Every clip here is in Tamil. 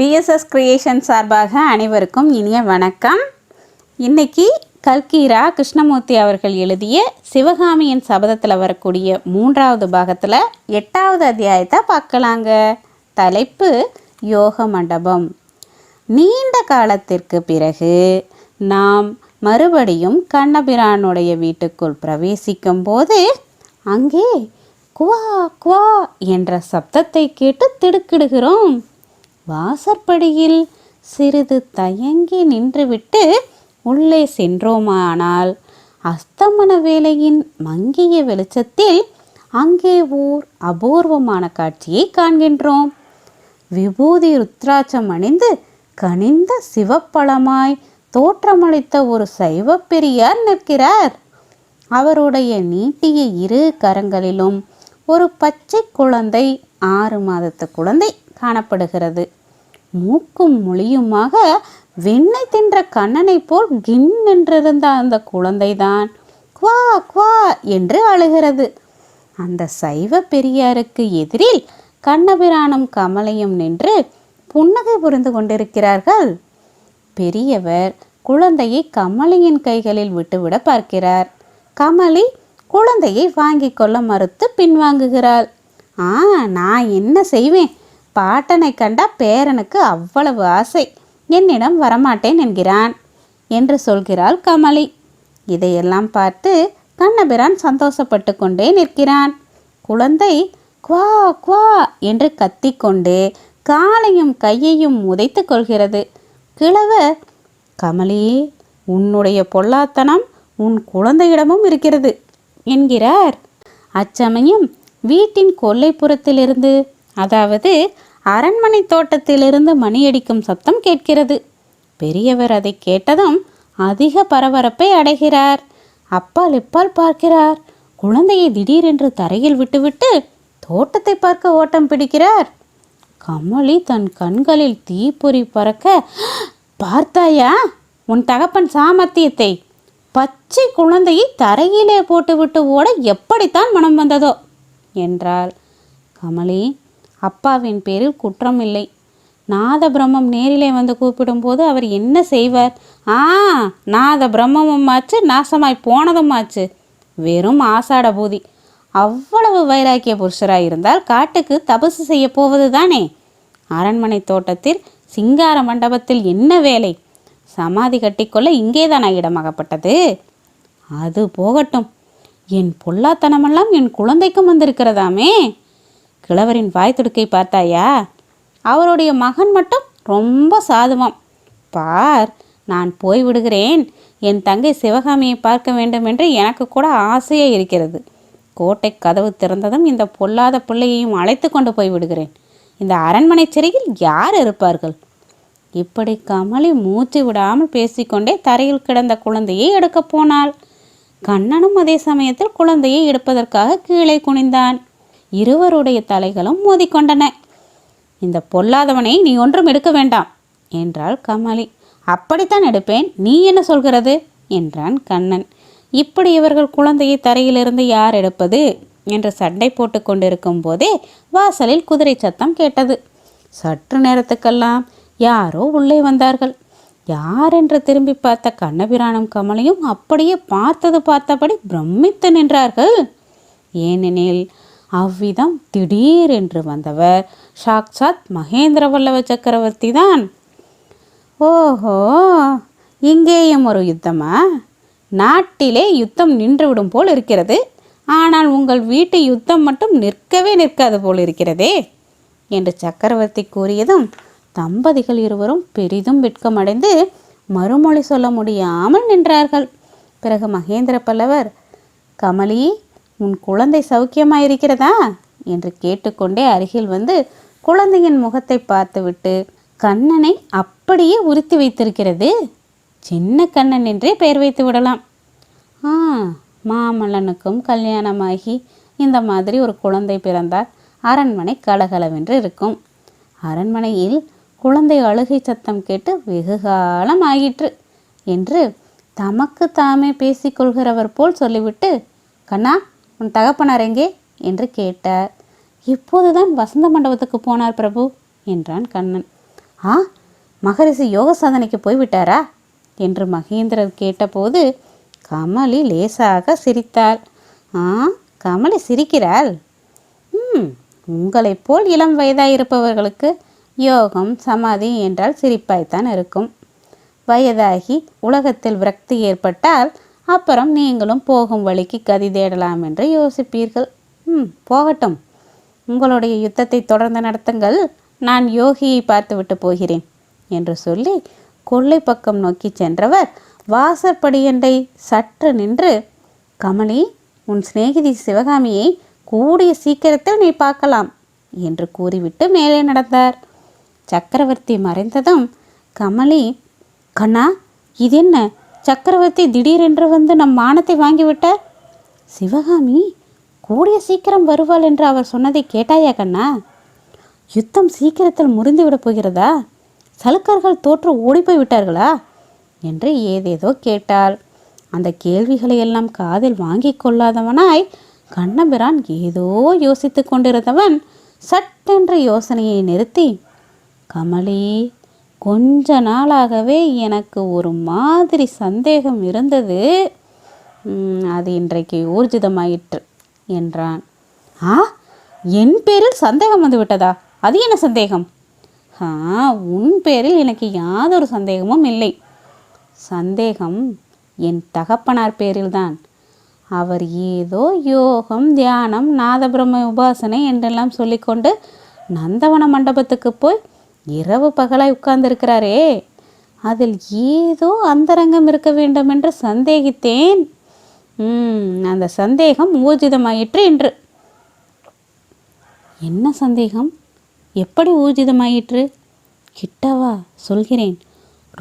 பிஎஸ்எஸ் கிரியேஷன் சார்பாக அனைவருக்கும் இனிய வணக்கம். இன்னைக்கு கல்கீரா கிருஷ்ணமூர்த்தி அவர்கள் எழுதிய சிவகாமியின் சபதத்தில் வரக்கூடிய மூன்றாவது பாகத்தில் எட்டாவது அத்தியாயத்தை பார்க்கலாங்க. தலைப்பு யோக மண்டபம். நீண்ட காலத்திற்கு பிறகு நாம் மறுபடியும் கண்ணபிரானுடைய வீட்டுக்குள் பிரவேசிக்கும் போது அங்கே குவா குவா என்ற சப்தத்தை கேட்டு திடுக்கிடுகிறோம். வாசற்படியில் சிறிது தயங்கி நின்றுவிட்டு உள்ளே சென்றோமானால் அஸ்தமன வேளையின் மங்கிய வெளிச்சத்தில் அங்கே ஓர் அபூர்வமான காட்சியை காண்கின்றோம். விபூதி ருத்ராட்சம் அணிந்து கனிந்த சிவப்பழமாய் தோற்றமளித்த ஒரு சைவ பெரியார் நிற்கிறார். அவருடைய நீட்டிய இரு கரங்களிலும் ஒரு பச்சை குழந்தை ஆறு மாதத்து குழந்தை காணப்படுகிறது. மூக்கும் மொழியுமாக வெண்ணெய் தின்ற கண்ணனைப் போல் கின் என்றிருந்த அந்த குழந்தைதான். குவா குவா என்று அழுகிறது. அந்த சைவ பெரியாருக்கு எதிரில் கண்ணபிரானும் கமலையும் நின்று புன்னகை புரிந்து கொண்டிருக்கிறார்கள். பெரியவர் குழந்தையை கமலியின் கைகளில் விட்டுவிட பார்க்கிறார். கமலி குழந்தையை வாங்கி கொள்ள மறுத்து பின்வாங்குகிறாள். ஆ நான் என்ன செய்வேன்? பாட்டனை கண்டா பேரனுக்கு அவ்வளவு ஆசை. என்னிடம் வரமாட்டேன் என்கிறான் என்று சொல்கிறாள் கமலி. இதையெல்லாம் பார்த்து கண்ணபிரான் சந்தோஷப்பட்டு கொண்டே நிற்கிறான். குழந்தை குவா குவா என்று கத்திக்கொண்டு காலையும் கையையும் உதைத்து கொள்கிறது. கிழவர் கமலி உன்னுடைய பொல்லாத்தனம் உன் குழந்தையிடமும் இருக்கிறது என்கிறார். அச்சமயம் வீட்டின் கொல்லைப்புறத்திலிருந்து அதாவது அரண்மனை தோட்டத்திலிருந்து மணியடிக்கும் சத்தம் கேட்கிறது. பெரியவர் அதை கேட்டதும் அதிக பரபரப்பை அடைகிறார். அப்பால் இப்பால் பார்க்கிறார். குழந்தையை திடீரென்று தரையில் விட்டுவிட்டு தோட்டத்தை பார்க்க ஓட்டம் பிடிக்கிறார். கமலி தன் கண்களில் தீப்பொறி பறக்க பார்த்தாயா? உன் தகப்பன் சாமர்த்தியத்தை பச்சை குழந்தையை தரையிலே போட்டுவிட்டு ஓட எப்படித்தான் மனம் வந்ததோ? என்றாள். கமலி அப்பாவின் பேரில் குற்றம் இல்லை நாத பிரம்மம் நேரிலே வந்து கூப்பிடும்போது அவர் என்ன செய்வார்? ஆ நாத பிரம்மமும் ஆச்சு நாசமாய் போனதும் ஆச்சு. வெறும் ஆசாட பூதி. அவ்வளவு வைராக்கிய புருஷராக இருந்தால் காட்டுக்கு தபசு செய்ய போவது தானே? அரண்மனை தோட்டத்தில் சிங்கார மண்டபத்தில் என்ன வேலை? சமாதி கட்டிக்கொள்ள இங்கேதானா இடமாகப்பட்டது அது போகட்டும். என் பொல்லாத்தனமெல்லாம் என் குழந்தைக்கும் வந்திருக்கிறதாமே. கிழவரின் வாய் துடுக்கை பார்த்தாயா? அவருடைய மகன் மட்டும் ரொம்ப சாதுவாம். பார் நான் போய் விடுகிறேன். என் தங்கை சிவகாமியை பார்க்க வேண்டும் என்று எனக்கு கூட ஆசையே இருக்கிறது. கோட்டை கதவு திறந்ததும் இந்த பொல்லாத பிள்ளையையும் அழைத்து கொண்டு போய் விடுகிறேன். இந்த அரண்மனை சிறையில் யார் இருப்பார்கள்? இப்படி கமலி மூச்சு விடாமல் பேசிக்கொண்டே தரையில் கிடந்த குழந்தையை எடுக்கப் போனாள். கண்ணனும் அதே சமயத்தில் குழந்தையை எடுப்பதற்காக கீழே குனிந்தான். இருவருடைய தலைகளும் மோதிக்கொண்டன. இந்த பொல்லாதவனை நீ ஒன்றும் எடுக்க வேண்டாம் என்றாள் கமலி. அப்படித்தான் எடுப்பேன் நீ என்ன சொல்கிறது? என்றான் கண்ணன். இப்படி இவர்கள் குழந்தையை தரையிலிருந்து யார் எடுப்பது? என்று சண்டை போட்டு கொண்டிருக்கும் போதே வாசலில் குதிரை சத்தம் கேட்டது. சற்று நேரத்துக்கெல்லாம் யாரோ உள்ளே வந்தார்கள். யார் என்று திரும்பி பார்த்த கண்ணபிரானும் கமலையும் அப்படியே பார்த்தது பார்த்தபடி பிரமித்து நின்றார்கள். ஏனெனில் அவ்விதம் திடீரென்று வந்தவர் சாக்சாத் மகேந்திர வல்லவ சக்கரவர்த்தி தான். ஓஹோ இங்கேயும் ஒரு யுத்தமா? நாட்டிலே யுத்தம் நின்றுவிடும் போல் இருக்கிறது. ஆனால் உங்கள் வீட்டு யுத்தம் மட்டும் நிற்கவே நிற்காது போல் இருக்கிறதே என்று சக்கரவர்த்தி கூறியதும் தம்பதிகள் இருவரும் பெரிதும் வெட்கமடைந்து மறுமொழி சொல்ல முடியாமல் நின்றார்கள். பிறகு மகேந்திர பல்லவர் கமலி உன் குழந்தை சௌக்கியமாக இருக்கிறதா என்று கேட்டுக்கொண்டே அருகில் வந்து குழந்தையின் முகத்தை பார்த்துவிட்டு கண்ணனை அப்படியே உறுத்தி வைத்திருக்கிறது. சின்ன கண்ணன் என்றே பெயர் வைத்து விடலாம். ஆ மாமல்லனுக்கும் கல்யாணமாகி இந்த மாதிரி ஒரு குழந்தை பிறந்தால் அரண்மனை கலகலவென்று இருக்கும். அரண்மனையில் குழந்தை அழுகை சத்தம் கேட்டு வெகு காலம் ஆயிற்று என்று தமக்கு தாமே பேசிக்கொள்கிறவர் போல் சொல்லிவிட்டு கண்ணா உன் தகப்பனார் எங்கே? என்று கேட்டார். இப்போதுதான் வசந்த மண்டபத்துக்கு போனார் பிரபு என்றான் கண்ணன். ஆ மகரிஷி யோக சாதனைக்கு போய்விட்டாரா? என்று மகேந்திரர் கேட்டபோது கமலி லேசாக சிரித்தாள். ஆ கமலி சிரிக்கிறாள். ம் உங்களைப் போல் இளம் வயதாயிருப்பவர்களுக்கு யோகம் சமாதி என்றால் சிரிப்பாய்த்தான் இருக்கும். வயதாகி உலகத்தில் விரக்தி ஏற்பட்டால் அப்புறம் நீங்களும் போகும் வழிக்கு கதி தேடலாம் என்று யோசிப்பீர்கள். ம் போகட்டும். உங்களுடைய யுத்தத்தை தொடர்ந்து நடத்துங்கள். நான் யோகியை பார்த்துவிட்டு போகிறேன் என்று சொல்லி கொல்லை பக்கம் நோக்கி சென்றவர் வாசற்படியண்டை சற்று நின்று கமலி உன் சிநேகிதி சிவகாமியை கூடிய சீக்கிரத்தில் நீ பார்க்கலாம் என்று கூறிவிட்டு மேலே நடந்தார். சக்கரவர்த்தி மறைந்ததும் கமலி கண்ணா இதென்ன சக்கரவர்த்தி திடீரென்று வந்து நம் மானத்தை வாங்கிவிட்டார்? சிவகாமி கூடிய சீக்கிரம் வருவாள் என்று அவர் சொன்னதை கேட்டாயா கண்ணா? யுத்தம் சீக்கிரத்தில் முறிந்துவிடப் போகிறதா? சலுக்கர்கள் தோற்று ஓடிப்போய் விட்டார்களா? என்று ஏதேதோ கேட்டாள். அந்த கேள்விகளை எல்லாம் காதில் வாங்கி கொள்ளாதவனாய் கண்ணபிரான் ஏதோ யோசித்து கொண்டிருந்தவன் சட்டென்ற யோசனையை நிறுத்தி கமலி கொஞ்ச நாளாகவே எனக்கு ஒரு மாதிரி சந்தேகம் இருந்தது. அது இன்றைக்கு ஊர்ஜிதமாயிற்று என்றான். ஆ என் பேரில் சந்தேகம் வந்து விட்டதா? அது என்ன சந்தேகம்? ஆ உன் பேரில் எனக்கு யாதொரு சந்தேகமும் இல்லை. சந்தேகம் என் தகப்பனார் பேரில்தான். அவர் ஏதோ யோகம் தியானம் நாதபிரம உபாசனை என்றெல்லாம் சொல்லிக்கொண்டு நந்தவன மண்டபத்துக்கு போய் இரவு பகலாய் உட்கார்ந்திருக்கிறாரே. அதில் ஏதோ அந்தரங்கம் இருக்க வேண்டும் என்று சந்தேகித்தேன் அந்த சந்தேகம் ஊர்ஜிதமாயிற்று என்று என்ன சந்தேகம்? எப்படி ஊர்ஜிதமாயிற்று? கிட்டவா? சொல்கிறேன்.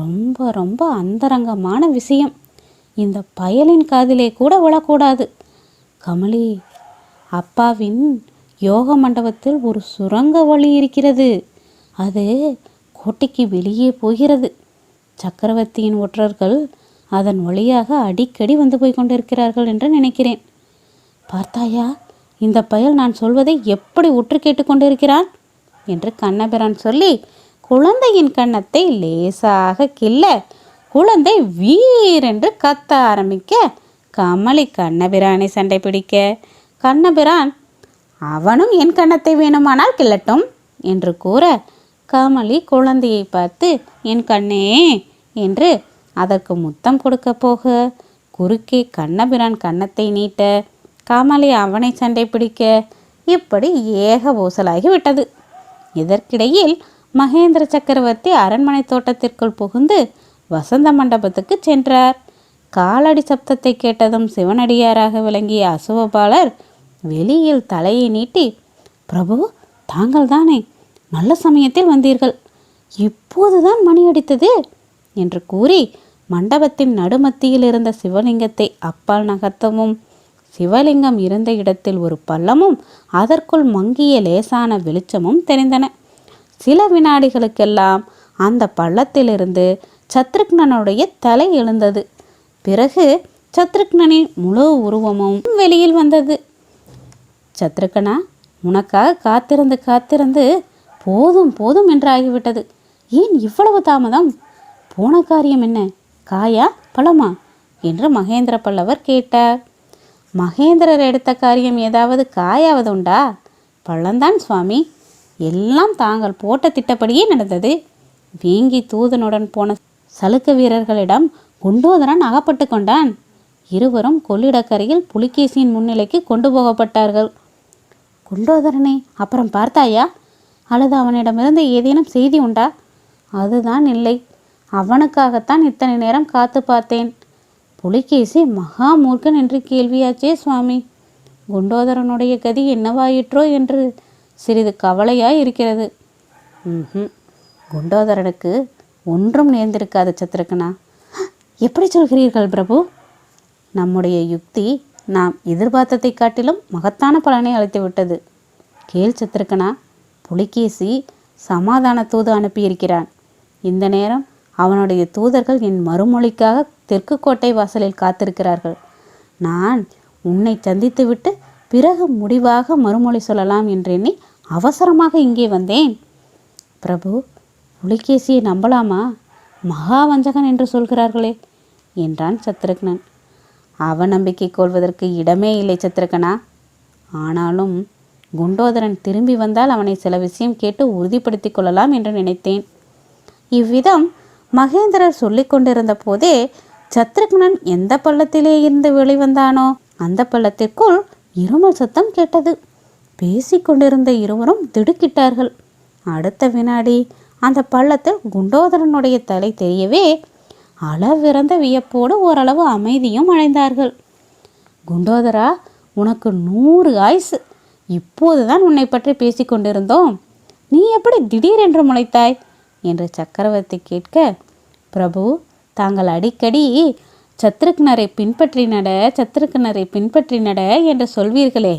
ரொம்ப ரொம்ப அந்தரங்கமான விஷயம். இந்த பயலின் காதிலே கூட விழக்கூடாது. கமலி அப்பாவின் யோக மண்டபத்தில் ஒரு சுரங்க வழி இருக்கிறது. அது கோட்டைக்கு வெளியே போகிறது. சக்கரவர்த்தியின் ஒற்றர்கள் அதன் வழியாக அடிக்கடி வந்து போய் கொண்டிருக்கிறார்கள் என்று நினைக்கிறேன். பார்த்தாயா இந்த பயல் நான் சொல்வதை எப்படி உற்று கேட்டுக்கொண்டிருக்கிறான் என்று கண்ணபிரான் சொல்லி குழந்தையின் கன்னத்தை லேசாக கில்ல குழந்தை வீரென்று கத்த ஆரம்பிக்க கமலி கண்ணபிரானை சண்டை பிடிக்க கண்ணபிரான் அவனும் என் கன்னத்தை வேணுமானால் கிள்ளட்டும் என்று கூற கமலி குழந்தையை பார்த்து என் கண்ணே என்று அதற்கு முத்தம் கொடுக்க போக குறுக்கே கண்ணபிரான் கன்னத்தை நீட்ட கமலி அவனை சண்டை பிடிக்க இப்படி ஏக ஊசலாகி விட்டது. இதற்கிடையில் மகேந்திர சக்கரவர்த்தி அரண்மனை தோட்டத்திற்குள் புகுந்து வசந்த மண்டபத்துக்கு சென்றார். காலடி சப்தத்தை கேட்டதும் சிவனடியாராக விளங்கிய அசுவபாலர் வெளியில் தலையை நீட்டி பிரபு தாங்கள் தானே நல்ல சமயத்தில் வந்தீர்கள். இப்போதுதான் மணி அடித்தது என்று கூறி மண்டபத்தின் நடுமத்தியில் இருந்த சிவலிங்கத்தை அப்பால் நகர்த்தவும் சிவலிங்கம் இருந்த இடத்தில் ஒரு பள்ளமும் அதற்குள் மங்கிய லேசான வெளிச்சமும் தெரிந்தன. சில வினாடிகளுக்கெல்லாம் அந்த பள்ளத்திலிருந்து சத்ருக்னனுடைய தலை எழுந்தது. பிறகு சத்ருக்னனின் முழு உருவமும் வெளியில் வந்தது. சத்ருக்கனா உனக்காக காத்திருந்து காத்திருந்து போதும் போதும் என்று ஆகிவிட்டது ஏன் இவ்வளவு தாமதம்? போன காரியம் என்ன? காயா பழமா? என்று மகேந்திர பல்லவர் கேட்டார். மகேந்திரர் எடுத்த காரியம் ஏதாவது காயாவது உண்டா? பள்ளந்தான் சுவாமி. எல்லாம் தாங்கள் போட்ட திட்டப்படியே நடந்தது. வேங்கி தூதனுடன் போன சலுக்க வீரர்களிடம் குண்டோதரன் அகப்பட்டு கொண்டான். இருவரும் கொள்ளிடக்கரையில் புலிகேசியின் முன்னிலைக்கு கொண்டு போகப்பட்டார்கள். குண்டோதரனே அப்புறம் பார்த்தாயா? அல்லது அவனிடமிருந்து ஏதேனும் செய்தி உண்டா? அதுதான் இல்லை. அவனுக்காகத்தான் இத்தனை நேரம் காத்து பார்த்தேன். புலிகேசி மகா மூர்க்கன் என்று கேள்வியாச்சே சுவாமி. குண்டோதரனுடைய கதி என்னவாயிற்றோ என்று சிறிது கவலையாய் இருக்கிறது. ம்ஹும். குண்டோதரனுக்கு ஒன்றும் நேர்ந்திருக்காது சத்திரக்கனா எப்படி சொல்கிறீர்கள் பிரபு? நம்முடைய யுக்தி நாம் எதிர்பார்த்ததை காட்டிலும் மகத்தான பலனை அளித்துவிட்டது. கேள் சத்ருக்கனா. புலிகேசி சமாதான தூது அனுப்பியிருக்கிறான். இந்த நேரம் அவனுடைய தூதர்கள் என் மறுமொழிக்காக தெற்கு கோட்டை வாசலில் காத்திருக்கிறார்கள். நான் உன்னை சந்தித்துவிட்டு பிறகு முடிவாக மறுமொழி சொல்லலாம் என்றெண்ணி அவசரமாக இங்கே வந்தேன். பிரபு புலிகேசியை நம்பலாமா? மகா வஞ்சகன் என்று சொல்கிறார்களே என்றான் சத்ருக்னன். அவநம்பிக்கை கொள்வதற்கு இடமே இல்லை சத்ருகனா ஆனாலும் குண்டோதரன் திரும்பி வந்தால் அவனை சில விஷயம் கேட்டு உறுதிப்படுத்திக் கொள்ளலாம் என்று நினைத்தேன். இவ்விதம் மகேந்திரர் சொல்லிக் கொண்டிருந்த போதே சத்ருக்னன் எந்த பள்ளத்திலே இருந்து வெளிவந்தானோ அந்த பள்ளத்திற்குள் இருமல் சத்தம் கேட்டது. பேசிக்கொண்டிருந்த இருவரும் திடுக்கிட்டார்கள். அடுத்த வினாடி அந்த பள்ளத்தில் குண்டோதரனுடைய தலை தெரியவே அளவிறந்த வியப்போடு ஓரளவு அமைதியும் அடைந்தார்கள். குண்டோதரா உனக்கு நூறு ஆயுசு. இப்போதுதான் உன்னை பற்றி பேசிக்கொண்டிருந்தோம் நீ எப்படி திடீரென்று முளைத்தாய்? என்று சக்கரவர்த்தி கேட்க பிரபு தாங்கள் அடிக்கடி சத்ருக்னரை பின்பற்றி நட சத்ருக்னரை பின்பற்றினட என்று சொல்வீர்களே.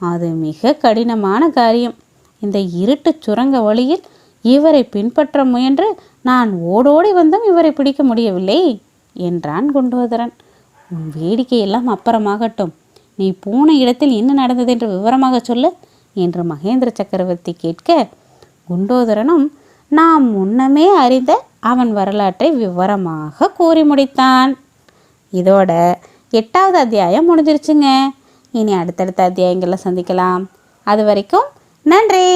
அது மிக கடினமான காரியம். இந்த இருட்டுச் சுரங்க வழியில் இவரை பின்பற்ற முயன்று நான் ஓடோடி வந்தும் இவரை பிடிக்க முடியவில்லை என்றான் குண்டோதரன். உன் வேடிக்கையெல்லாம் அப்புறமாகட்டும். நீ போன இடத்தில் என்ன நடந்தது என்று விவரமாக சொல்லு என்று மகேந்திர சக்கரவர்த்தி கேட்க குண்டோதரனும் நாம் முன்னமே அறிந்த அவன் வரலாற்றை விவரமாக கூறி முடித்தான். இதோட எட்டாவது அத்தியாயம் முடிஞ்சிருச்சுங்க. இனி அடுத்தடுத்த அத்தியாயங்களில் சந்திக்கலாம். அது வரைக்கும் நன்றி!